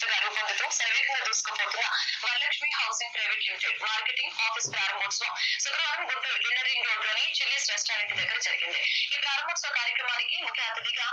సంస్థగా రూపొందుతూ శరవేగంగా దూసుకుపోతున్న Varalakshmi housing private limited marketing office ప్రారంభోత్సవం శుక్రవారం గుంటూరు ఇన్నర్ రింగ్ రోడ్లోని చిల్లీస్ రెస్టారెంట్ దగ్గర జరిగింది. ఈ ప్రారంభోత్సవ కార్యక్రమానికి ముఖ్య అతిథిగా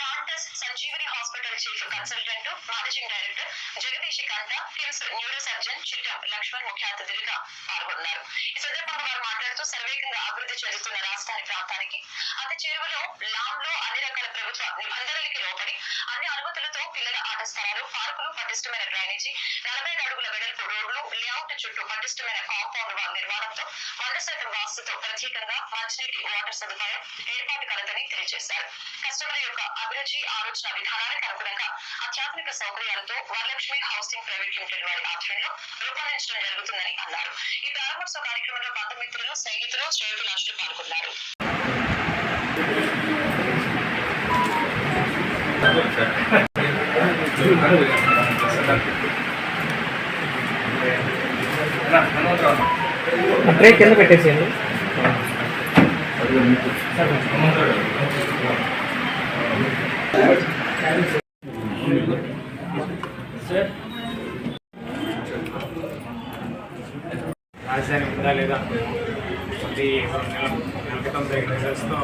కాంటస్ Sanjeevani hospital chief consultant managing director Jagadish Kantha KIMS neuro surgeon Chittam Lakshman ముఖ్య అతిథులుగా పాల్గొన్నారు. ఈ సందర్భంగా వారు మాట్లాడుతూ సర్వేగంగా అభివృద్ధి చెందుతున్న రాజధాని ప్రాంతానికి అతి చేరువలో లామ్లో అన్ని రకాల ప్రభుత్వ నిబంధనలకి లోపడి అన్ని అనుమతులతో పిల్లల ఆట స్థలాలు పార్కులు పటిష్టమైన డ్రైనేజీ నలభై అడుగుల వెడల్పు రోడ్లు లేఅవుట్ చుట్టూ పటిష్టమైన కాంపౌండ్ వాల్ నిర్మాణంతో వంద శాతం వాస్తుతో ప్రత్యేకంగా మంచినీటి వాటర్ సదుపాయం ఏర్పాటు కలదని తెలియజేశారు. కస్టమర్ యొక్క అభిరుచి ఆలోచన విధానానికి అనుగుణంగా అత్యాధునిక సౌకర్యాలతో వరలక్ష్మి హౌసింగ్ ప్రైవేట్ లిమిటెడ్ వారి ఆధ్వర్యంలో రూపొందించడం జరుగుతుందని అన్నారు. ఈ ప్రారంభోత్సవ కార్యక్రమంలో బంధుమిత్రులు స్నేహితులు శ్రేయోభిలాషులు పాల్గొన్నారు. ట్రే కింద పెట్టేసేయండి. రాజధాని ఉందా లేదా? ప్రతి నెల నెల క్రితం జరిగిన రిజల్ట్స్తో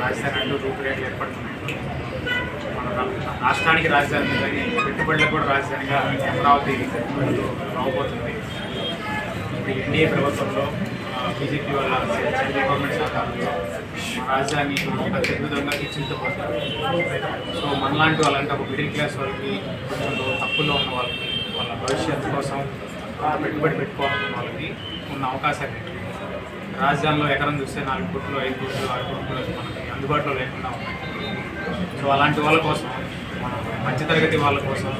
రాజధాని అంటూ రూపురేఖలు ఏర్పడుతున్నాయి. మన రాష్ట్రానికి రాజధాని కానీ పెట్టుబడులకు కూడా రాజధానిగా అమరావతి రాబోతుంది ఇప్పుడు ఎన్డీఏ ప్రభుత్వంలో బీజేపీ వాళ్ళ సెంట్రల్ గవర్నమెంట్ సహకారంలో రాజధాని ఒక అత్యద్భుతంగా తీర్చిదిద్దబోతుంది సో మనలాంటి వాళ్ళంటే ఒక మిడిల్ క్లాస్ వాళ్ళకి కొంచెం తప్పుల్లో ఉన్న వాళ్ళకి వాళ్ళ భవిష్యత్తు కోసం పెట్టుబడి పెట్టుకోవాలన్న వాళ్ళకి ఉన్న అవకాశాలు రాజధానిలో ఎకరం చూస్తే నాలుగు కోట్లు ఐదు కోట్లు ఆరు కోట్లు మనకి అందుబాటులో లేకుండా ఉన్నాయి సో అలాంటి వాళ్ళ కోసం మధ్య మధ్యతరగతి వాళ్ళ కోసం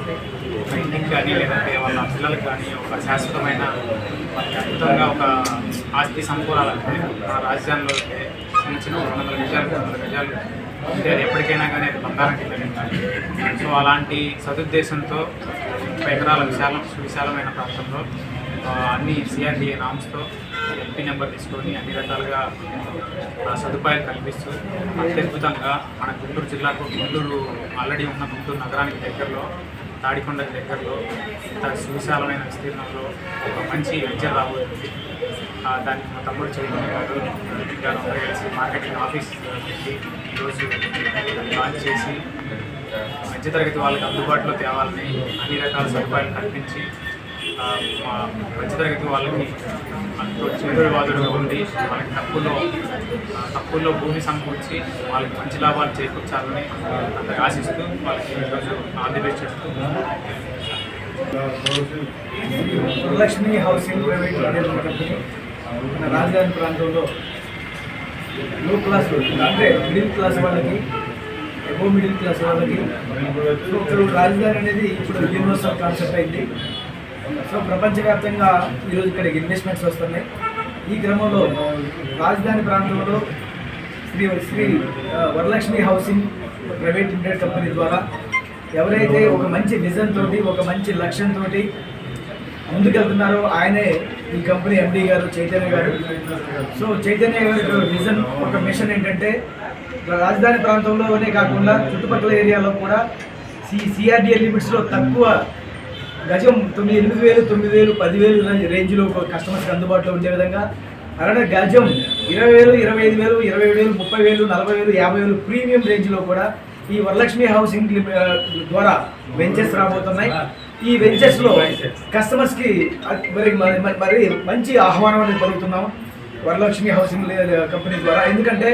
ఒక ఇంటికి కానీ లేదంటే వాళ్ళ పిల్లలకు కానీ ఒక శాశ్వతమైన అద్భుతంగా ఒక ఆస్తి సమకూరాలంటే మన రాజధానిలో ఉంటే చిన్న చిన్న రెండు వందల గజాలు రెండు వందల గజాలు అంటే అది ఎప్పటికైనా కానీ అది బంగారం కింద సో అలాంటి సదుద్దేశంతో ఎకరాల విశాలం సువిశాలమైన ప్రాంతంలో అన్ని సిఆర్డిఏ నామ్స్తో ఎల్పీ నెంబర్ తీసుకొని అన్ని రకాలుగా సదుపాయాలు కల్పిస్తూ అత్యద్భుతంగా మన గుంటూరు జిల్లాకు గుంటూరు ఆల్రెడీ ఉన్న గుంటూరు నగరానికి దగ్గరలో తాడికొండకి దగ్గరలో ఇంత సువిశాలమైన విస్తీర్ణంలో ఒక మంచి వెంచర్ రాబోతుంది. దానికి మా తమ్ముడు చైతన్య గారు గారు కలిసి మార్కెటింగ్ ఆఫీస్ పెట్టి ఈరోజు లాంచ్ చేసి మధ్యతరగతి వాళ్ళకి అందుబాటులో తేవాలని అన్ని రకాల సదుపాయాలు కల్పించి మధ్యతరగతి వాళ్ళకి అంతో చేదుడు వాదుడుగా ఉండి వాళ్ళకి తక్కువలో తక్కువలో భూమి సమకూర్చి వాళ్ళకి మంచి లాభాలు చేకూర్చాలని అందరికి ఆశిస్తూ వాళ్ళకి ఈరోజు ఆంధ్రప్రదేశ్ చెప్తూ Varalakshmi housing private limited company మన రాజధాని ప్రాంతంలో లో క్లాస్ అంటే మిడిల్ క్లాస్ వాళ్ళకి ఎబో మిడిల్ క్లాస్ వాళ్ళకి. ఇప్పుడు రాజధాని అనేది ఇప్పుడు యూనివర్సల్ కాన్సెప్ట్ అయింది. సో ప్రపంచవ్యాప్తంగా ఈరోజు ఇక్కడ ఇన్వెస్ట్మెంట్స్ వస్తున్నాయి. ఈ క్రమంలో రాజధాని ప్రాంతంలో Shri Shri Varalakshmi housing private limited company ద్వారా ఎవరైతే ఒక మంచి విజన్తో తోటి ఒక మంచి లక్ష్యంతో ముందుకెళ్తున్నారో ఆయనే ఈ కంపెనీ ఎండి గారు చైతన్య గారు. సో చైతన్య గారి విజన్ ఒక మిషన్ ఏంటంటే రాజధాని ప్రాంతంలోనే కాకుండా చుట్టుపక్కల ఏరియాలో కూడా సి సిఆర్డిఏ లిమిట్స్లో తక్కువ గజం తొమ్మిది ఎనిమిది వేలు తొమ్మిది వేలు పదివేలు రేంజ్- రేంజ్లో కస్టమర్స్కి అందుబాటులో ఉండే విధంగా అలానే గజం ఇరవై వేలు ఇరవై ఐదు వేలు ఇరవై వేలు ముప్పై వేలు నలభై వేలు యాభై వేలు ప్రీమియం రేంజ్లో కూడా ఈ వరలక్ష్మి హౌసింగ్ ద్వారా వెంచర్స్ రాబోతున్నాయి. ఈ వెంచర్స్లో కస్టమర్స్కి మరి మరి- మరి- మరి మంచి ఆహ్వానం అనేది పలుకుతున్నాం వరలక్ష్మి హౌసింగ్ కంపెనీ ద్వారా. ఎందుకంటే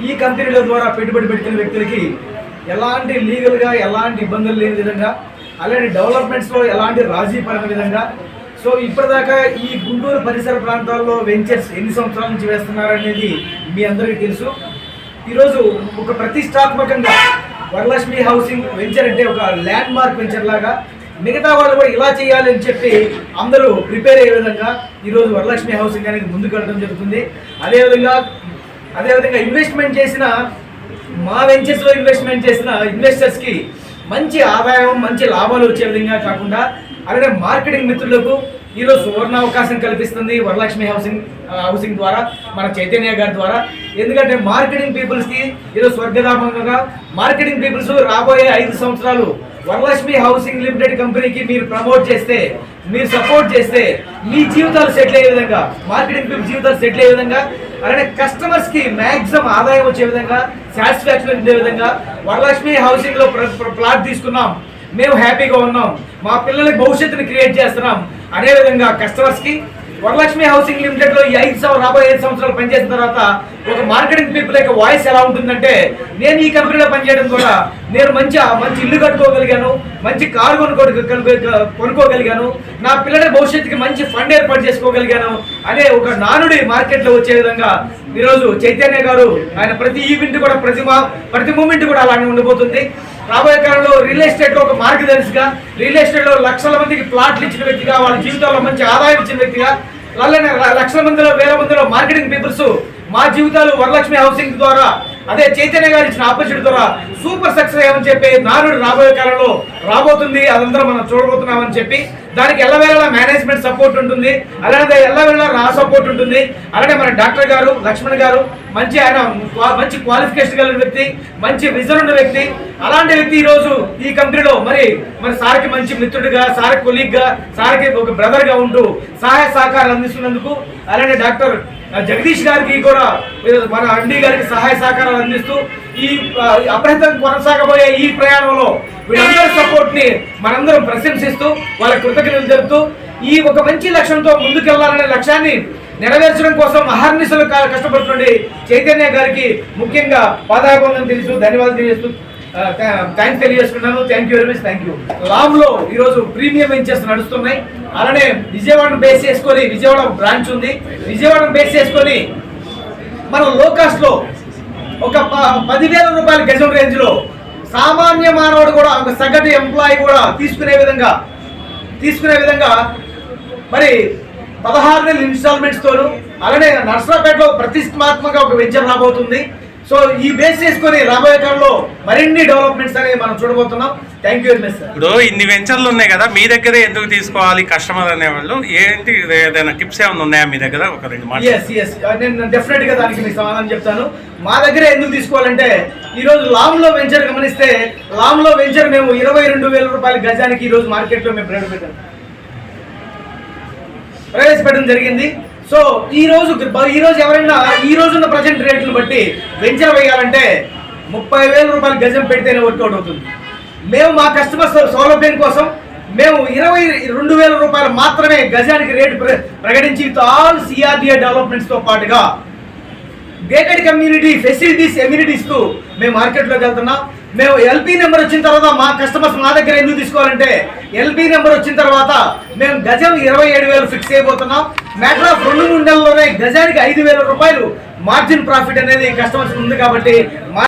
ఈ కంపెనీల ద్వారా పెట్టుబడి పెట్టిన వ్యక్తులకి ఎలాంటి లీగల్గా ఎలాంటి ఇబ్బందులు లేని విధంగా అలాంటి డెవలప్మెంట్స్లో ఎలాంటి రాజీ పడిన విధంగా. సో ఇప్పటిదాకా ఈ గుంటూరు పరిసర ప్రాంతాల్లో వెంచర్స్ ఎన్ని సంవత్సరాల నుంచి వేస్తున్నారనేది మీ అందరికీ తెలుసు. ఈరోజు ఒక ప్రతిష్టాత్మకంగా వరలక్ష్మి హౌసింగ్ వెంచర్ అంటే ఒక ల్యాండ్ మార్క్ వెంచర్ లాగా మిగతా వాళ్ళు కూడా ఇలా చేయాలి అని చెప్పి అందరూ ప్రిపేర్ అయ్యే విధంగా ఈరోజు వరలక్ష్మి హౌసింగ్ అనేది ముందుకు వెళ్ళడం జరుగుతుంది. అదేవిధంగా అదేవిధంగా ఇన్వెస్ట్మెంట్ చేసిన మా వెంచర్స్లో ఇన్వెస్ట్మెంట్ చేసిన ఇన్వెస్టర్స్కి మంచి ఆదాయం మంచి లాభాలు వచ్చే విధంగా కాకుండా అలాగే మార్కెటింగ్ మిత్రులకు ఈరోజు సువర్ణ అవకాశం కల్పిస్తుంది వరలక్ష్మి హౌసింగ్ హౌసింగ్ ద్వారా మన చైతన్య గారి ద్వారా. ఎందుకంటే మార్కెటింగ్ పీపుల్స్కి ఈరోజు స్వర్గధామంగా మార్కెటింగ్ పీపుల్స్ రాబోయే ఐదు సంవత్సరాలు వరలక్ష్మి హౌసింగ్ లిమిటెడ్ కంపెనీకి మీరు ప్రమోట్ చేస్తే మీరు సపోర్ట్ చేస్తే మీ జీవితాలు సెటిల్ అయ్యే విధంగా మార్కెటింగ్ పీపుల్ జీవితాలు సెటిల్ అయ్యే విధంగా అలానే కస్టమర్స్కి మాక్సిమం ఆదాయం వచ్చే విధంగా సాటిస్ఫాక్షన్ ఉండే విధంగా వరలక్ష్మి హౌసింగ్లో ప్ర- ప్లాట్ తీసుకున్నాం. మేము హ్యాపీగా ఉన్నాం. మా పిల్లలకి భవిష్యత్తుని క్రియేట్ చేస్తున్నాం. అదే విధంగా కస్టమర్స్కి వరలక్ష్మి హౌసింగ్ లిమిటెడ్లో ఈ ఐదు సంవత్సరాలు రాబోయే ఐదు సంవత్సరాలు పనిచేసిన తర్వాత ఒక మార్కెటింగ్ పీపుల్ యొక్క వాయిస్ ఎలా ఉంటుందంటే నేను ఈ కంపెనీలో పనిచేయడం ద్వారా నేను మంచి మంచి ఇల్లు కట్టుకోగలిగాను మంచి కారు కొనుక్కో కొనుక్కోగలిగాను నా పిల్లల భవిష్యత్తుకి మంచి ఫండ్ ఏర్పాటు చేసుకోగలిగాను అనే ఒక నానుడి మార్కెట్లో వచ్చే విధంగా ఈరోజు చైతన్య గారు ఆయన ప్రతి ఈవెంట్ కూడా ప్రతి ప్రతి మూమెంట్ కూడా అలానే ఉండబోతుంది. రాబోయే కాలంలో రియల్ ఎస్టేట్లో ఒక మార్గదర్శిగా రియల్ ఎస్టేట్లో లక్షల మందికి ప్లాట్లు ఇచ్చిన వ్యక్తిగా వాళ్ళ జీవితాల్లో మంచి ఆదాయం ఇచ్చిన వ్యక్తిగా అలానే లక్షల మందిలో వేల మందిలో మార్కెటింగ్ పీపుల్స్ మా జీవితాలు వరలక్ష్మి హౌసింగ్ ద్వారా అదే చైతన్య గారు ఇచ్చిన ఆపర్చునిటీ ద్వారా సూపర్ సక్సెస్ అయ్యామని చెప్పి నానుడు రాబోయే కాలంలో రాబోతుంది. అదంతా మనం చూడబోతున్నామని చెప్పి దానికి ఎల్లవేళలా మేనేజ్మెంట్ సపోర్ట్ ఉంటుంది. అలానే ఎల్లవేళలా నా సపోర్ట్ ఉంటుంది. అలానే మన డాక్టర్ గారు లక్ష్మణ్ గారు మంచి ఆయన మంచి క్వాలిఫికేషన్ కలిగిన వ్యక్తి మంచి విజన్ ఉన్న వ్యక్తి. అలాంటి వ్యక్తి ఈరోజు ఈ కంపెనీలో మరి మన సార్కి మంచి మిత్రుడిగా సార్ కొలీగ్గా సార్కి ఒక బ్రదర్గా ఉంటూ సహాయ సహకారాలు అందిస్తున్నందుకు అలానే డాక్టర్ జగదీష్ గారికి కూడా మన అండి గారికి సహాయ సహకారాలు అందిస్తూ ఈ అప్రహితం కొనసాగబోయే ఈ ప్రయాణంలో వీళ్ళందరి సపోర్ట్ని మనందరం ప్రశంసిస్తూ వాళ్ళ కృతజ్ఞతలు తెలుపుతూ ఈ ఒక మంచి లక్ష్యంతో ముందుకెళ్ళాలనే లక్ష్యాన్ని నెరవేర్చడం కోసం అహర్నిశలు కష్టపడుతుండే చైతన్య గారికి ముఖ్యంగా పాదాభివందనం తెలుసు ధన్యవాదాలు తెలియజేస్తూ thanks తెలియజేసుకుంటాను thank you very much thank you. లామ్లో ఈరోజు ప్రీమియం వెంచర్స్ నడుస్తున్నాయి. అలానే విజయవాడను బేస్ చేసుకొని విజయవాడ బ్రాంచ్ ఉంది. విజయవాడను బేస్ చేసుకొని మనం లో లో ఒక ప- పదివేల రూపాయల గజం రేంజ్లో సామాన్య మానవుడు కూడా ఒక సగటు ఎంప్లాయీ కూడా తీసుకునే విధంగా తీసుకునే విధంగా మరి పదహారు నెలల ఇన్స్టాల్మెంట్స్ తోను అలానే నర్సరాపేటలో ప్రతిష్టాత్మక ఒక వెంచర్ రాబోతుంది. సో ఈ బేస్ చేసుకొని రాబోయే కాలంలో మరిన్ని డెవలప్మెంట్స్ అనేవి మనం చూడబోతున్నాం. Thank you very much sir ఇప్పుడు ఇన్ని వెంచర్లు ఉన్నాయి కదా మీ దగ్గరే ఎందుకు తీసుకోవాలి కస్టమర్ అనేవాళ్ళు? ఏంటి ఏదైనా టిప్స్ ఏమైనా ఉన్నాయా మీ దగ్గర? ఒక రెండు మాటలు ఎస్ ఎస్ నేను డెఫినెట్గా దానికి మీకు సమాధానం చెప్తాను. మా దగ్గర ఎందుకు తీసుకోవాలంటే ఈ రోజు లామ్లో వెంచర్ గమనిస్తే లామ్లో వెంచర్ మేము ఇరవై రెండు వేల రూపాయల గజానికి ఈ రోజు మార్కెట్లో మేము ప్రవేశపెట్టాం. ప్రవేశపెట్టడం జరిగింది. సో ఈ రోజు ఈ రోజు ఎవరైనా ఈ రోజున్న ప్రజెంట్ రేట్లు బట్టి వెంచర్ వేయాలంటే ముప్పై వేల రూపాయలు గజం పెడితేనే వర్కౌట్ అవుతుంది. మేము మా కస్టమర్స్ సౌలభ్యం కోసం మేము ఇరవై రెండు వేల రూపాయలు మాత్రమే గజానికి రేటు ప్ర- ప్రకటించి ఆల్ సిఆర్డిఏ డెవలప్మెంట్స్తో పాటుగా గేటెడ్ కమ్యూనిటీ ఫెసిలిటీస్ ఎమ్యూనిటీస్తో మేము మార్కెట్లోకి వెళ్తున్నాం. మేము ఎల్పీ నెంబర్ వచ్చిన తర్వాత మా కస్టమర్స్ మా దగ్గర ఎందుకు తీసుకోవాలంటే ఎల్పీ నెంబర్ వచ్చిన తర్వాత మేము గజం ఇరవై ఏడు వేలు ఫిక్స్ అయిపోతున్నాం మ్యాటర్ ఆఫ్ రెండు మూడు నెలల్లోనే గజానికి ఐదు వేల రూపాయలు మార్జిన్ ప్రాఫిట్ అనేది కస్టమర్స్ ఉంది కాబట్టి మా